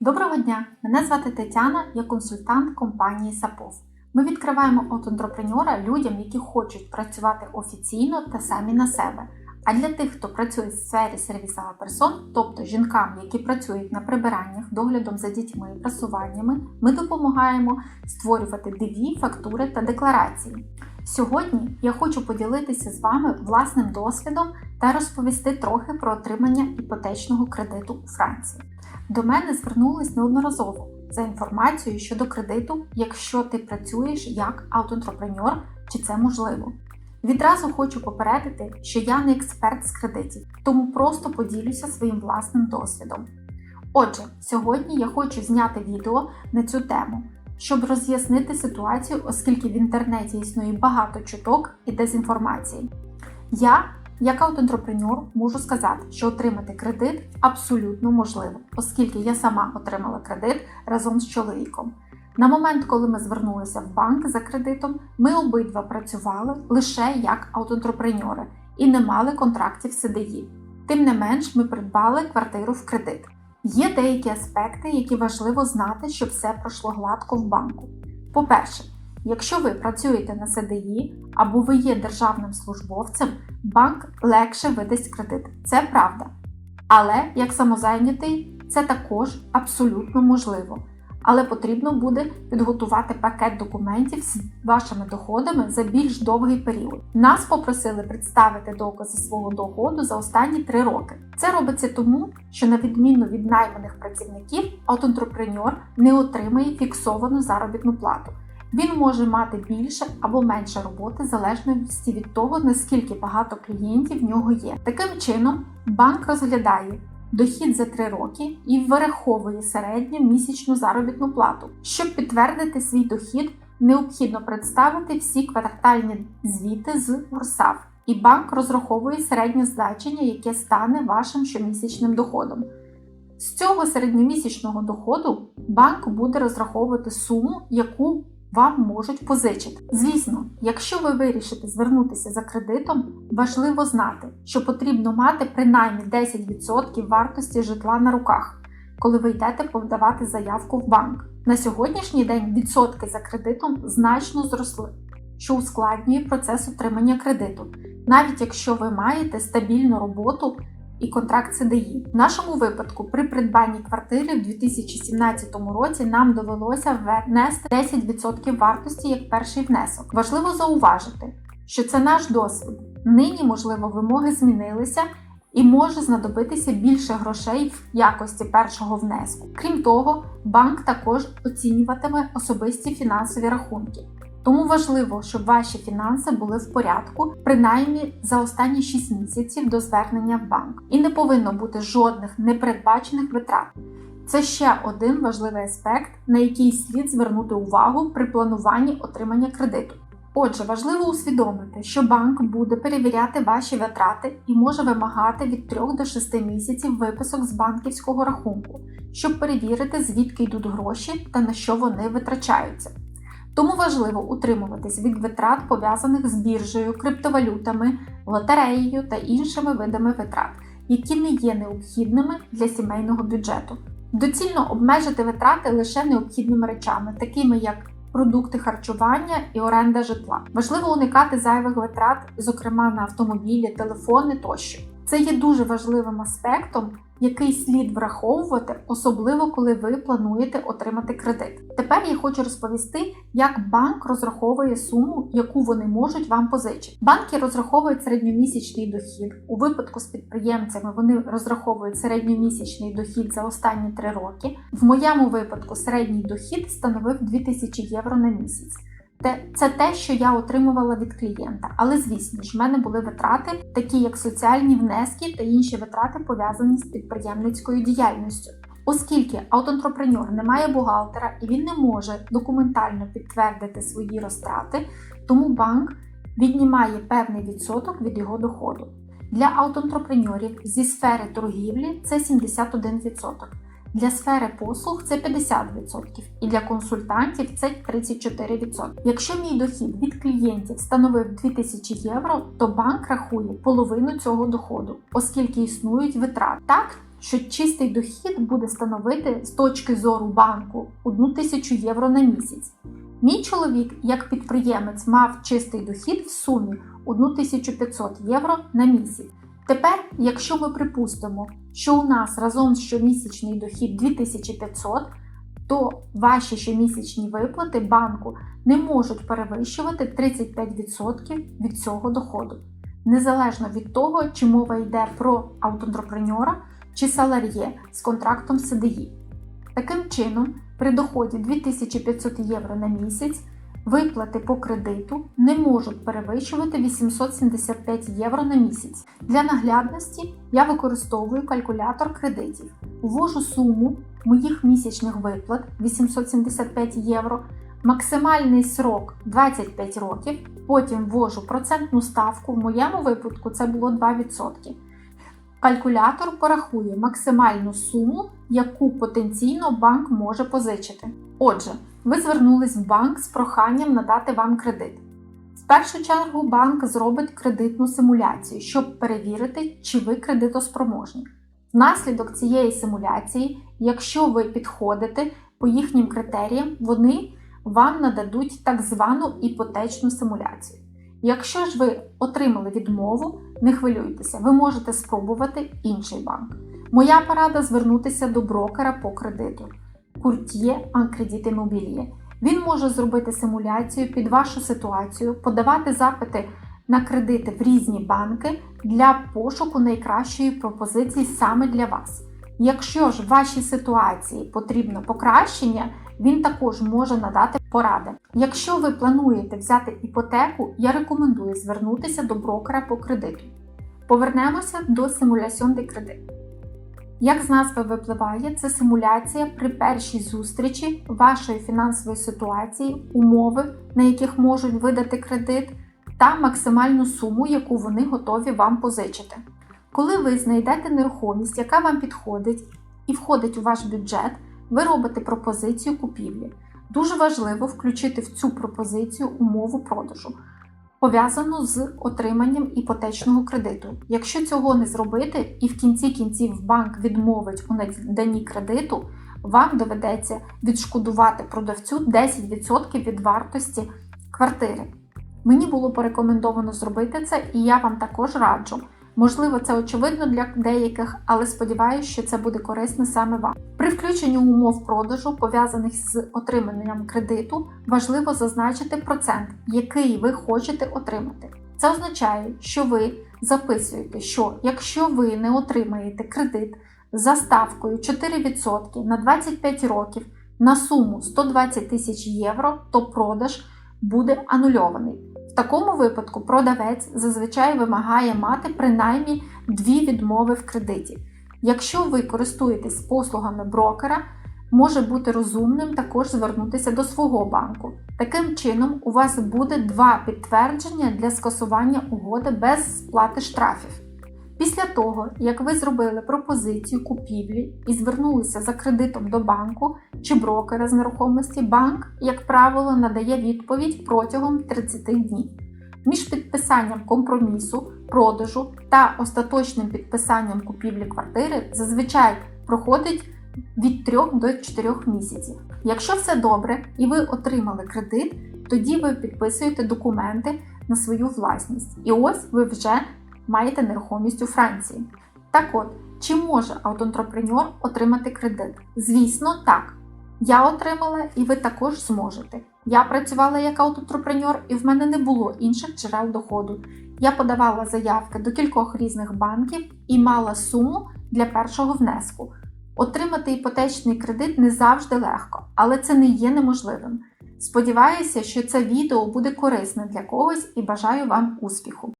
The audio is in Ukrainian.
Доброго дня! Мене звати Тетяна, я консультант компанії Сапов. Ми відкриваємо от людям, які хочуть працювати офіційно та самі на себе. А для тих, хто працює в сфері сервісова персон, тобто жінкам, які працюють на прибираннях, доглядом за дітьми і прасуваннями, ми допомагаємо створювати ДВІ, фактури та декларації. Сьогодні я хочу поділитися з вами власним досвідом та розповісти трохи про отримання іпотечного кредиту у Франції. До мене звернулись неодноразово за інформацією щодо кредиту, якщо ти працюєш як аутоентрепренер, чи це можливо. Відразу хочу попередити, що я не експерт з кредитів, тому просто поділюся своїм власним досвідом. Отже, сьогодні я хочу зняти відео на цю тему, щоб роз'яснити ситуацію, оскільки в інтернеті існує багато чуток і дезінформації. Я як аутоентрепренер можу сказати, що отримати кредит абсолютно можливо, оскільки я сама отримала кредит разом з чоловіком. На момент, коли ми звернулися в банк за кредитом, ми обидва працювали лише як аутоентрепренери і не мали контрактів СДІ. Тим не менш, ми придбали квартиру в кредит. Є деякі аспекти, які важливо знати, щоб все пройшло гладко в банку. По-перше, Якщо ви працюєте на СДІ або ви є державним службовцем, банк легше видасть кредит. Це правда. Але як самозайнятий, це також абсолютно можливо. Але потрібно буде підготувати пакет документів з вашими доходами за більш довгий період. Нас попросили представити докази свого доходу за останні три роки. Це робиться тому, що на відміну від найманих працівників, аутоентрепренер не отримає фіксовану заробітну плату. Він може мати більше або менше роботи в залежності від того, наскільки багато клієнтів в нього є. Таким чином, банк розглядає дохід за 3 роки і вираховує середню місячну заробітну плату. Щоб підтвердити свій дохід, необхідно представити всі квартальні звіти з УРСАВ, і банк розраховує середнє значення, яке стане вашим щомісячним доходом. З цього середньомісячного доходу банк буде розраховувати суму, яку вам можуть позичити. Звісно, якщо ви вирішите звернутися за кредитом, важливо знати, що потрібно мати принаймні 10% вартості житла на руках, коли ви йдете подавати заявку в банк. На сьогоднішній день відсотки за кредитом значно зросли, що ускладнює процес отримання кредиту, навіть якщо ви маєте стабільну роботу і контракт СДІ. В нашому випадку при придбанні квартири в 2017 році нам довелося внести 10% вартості як перший внесок. Важливо зауважити, що це наш досвід. Нині, можливо, вимоги змінилися. І може знадобитися більше грошей в якості першого внеску. Крім того, банк також оцінюватиме особисті фінансові рахунки. Тому важливо, щоб ваші фінанси були в порядку, принаймні за останні 6 місяців до звернення в банк. І не повинно бути жодних непередбачених витрат. Це ще один важливий аспект, на який слід звернути увагу при плануванні отримання кредиту. Отже, важливо усвідомити, що банк буде перевіряти ваші витрати і може вимагати від 3 до 6 місяців виписок з банківського рахунку, щоб перевірити, звідки йдуть гроші та на що вони витрачаються. Тому важливо утримуватись від витрат, пов'язаних з біржею, криптовалютами, лотереєю та іншими видами витрат, які не є необхідними для сімейного бюджету. Доцільно обмежити витрати лише необхідними речами, такими як продукти харчування і оренда житла. Важливо уникати зайвих витрат, зокрема на автомобілі, телефони тощо. Це є дуже важливим аспектом, який слід враховувати, особливо коли ви плануєте отримати кредит. Тепер я хочу розповісти, як банк розраховує суму, яку вони можуть вам позичити. Банки розраховують середньомісячний дохід. У випадку з підприємцями вони розраховують середньомісячний дохід за останні три роки. В моєму випадку середній дохід становив 2000 євро на місяць. Це те, що я отримувала від клієнта. Але, звісно ж, в мене були витрати, такі як соціальні внески та інші витрати, пов'язані з підприємницькою діяльністю. Оскільки аутоентрепренер не має бухгалтера і він не може документально підтвердити свої розтрати, тому банк віднімає певний відсоток від його доходу. Для аутоентрепренерів зі сфери торгівлі це 71%. Для сфери послуг це 50% і для консультантів це 34%. Якщо мій дохід від клієнтів становив 2000 євро, то банк рахує половину цього доходу, оскільки існують витрати. Так, що чистий дохід буде становити з точки зору банку 1 тисячу євро на місяць. Мій чоловік, як підприємець, мав чистий дохід в сумі 1500 євро на місяць. Тепер, якщо ми припустимо, що у нас разом щомісячний дохід 2500, то ваші щомісячні виплати банку не можуть перевищувати 35% від цього доходу, незалежно від того, чи мова йде про аутоентрепренера чи салар'є з контрактом CDI. Таким чином, при доході 2500 євро на місяць виплати по кредиту не можуть перевищувати 875 євро на місяць. Для наглядності я використовую калькулятор кредитів. Ввожу суму моїх місячних виплат 875 євро, максимальний срок 25 років, потім ввожу процентну ставку, в моєму випадку це було 2%. Калькулятор порахує максимальну суму, яку потенційно банк може позичити. Отже, ви звернулись в банк з проханням надати вам кредит. В першу чергу банк зробить кредитну симуляцію, щоб перевірити, чи ви кредитоспроможні. Внаслідок цієї симуляції, якщо ви підходите по їхнім критеріям, вони вам нададуть так звану іпотечну симуляцію. Якщо ж ви отримали відмову, не хвилюйтеся, ви можете спробувати інший банк. Моя порада звернутися до брокера по кредиту Courtier en Crédit Він може зробити симуляцію під вашу ситуацію, подавати запити на кредити в різні банки для пошуку найкращої пропозиції саме для вас. Якщо ж в вашій ситуації потрібно покращення, він також може надати поради. Якщо ви плануєте взяти іпотеку, я рекомендую звернутися до брокера по кредиту. Повернемося до симуляціон де кредит. Як з назви випливає, це симуляція при першій зустрічі вашої фінансової ситуації, умови, на яких можуть видати кредит, та максимальну суму, яку вони готові вам позичити. Коли ви знайдете нерухомість, яка вам підходить і входить у ваш бюджет, ви робите пропозицію купівлі. Дуже важливо включити в цю пропозицію умову продажу, пов'язану з отриманням іпотечного кредиту. Якщо цього не зробити і в кінці кінців банк відмовить у наданні кредиту, вам доведеться відшкодувати продавцю 10% від вартості квартири. Мені було порекомендовано зробити це, і я вам також раджу. Можливо, це очевидно для деяких, але сподіваюся, що це буде корисно саме вам. При включенні умов продажу, пов'язаних з отриманням кредиту, важливо зазначити процент, який ви хочете отримати. Це означає, що ви записуєте, що якщо ви не отримаєте кредит за ставкою 4% на 25 років на суму 120 тисяч євро, то продаж буде анульований. Такому випадку продавець зазвичай вимагає мати принаймні дві відмови в кредиті. Якщо ви користуєтесь послугами брокера, може бути розумним також звернутися до свого банку. Таким чином, у вас буде два підтвердження для скасування угоди без сплати штрафів. Після того, як ви зробили пропозицію купівлі і звернулися за кредитом до банку чи брокера з нерухомості, банк, як правило, надає відповідь протягом 30 днів. Між підписанням компромісу, продажу та остаточним підписанням купівлі квартири зазвичай проходить від 3 до 4 місяців. Якщо все добре і ви отримали кредит, тоді ви підписуєте документи на свою власність. І ось ви вже маєте нерухомість у Франції. Так от, чи може аутоентрепренер отримати кредит? Звісно, так. Я отримала, і ви також зможете. Я працювала як аутоентрепренер, і в мене не було інших джерел доходу. Я подавала заявки до кількох різних банків і мала суму для першого внеску. Отримати іпотечний кредит не завжди легко, але це не є неможливим. Сподіваюся, що це відео буде корисне для когось і бажаю вам успіху!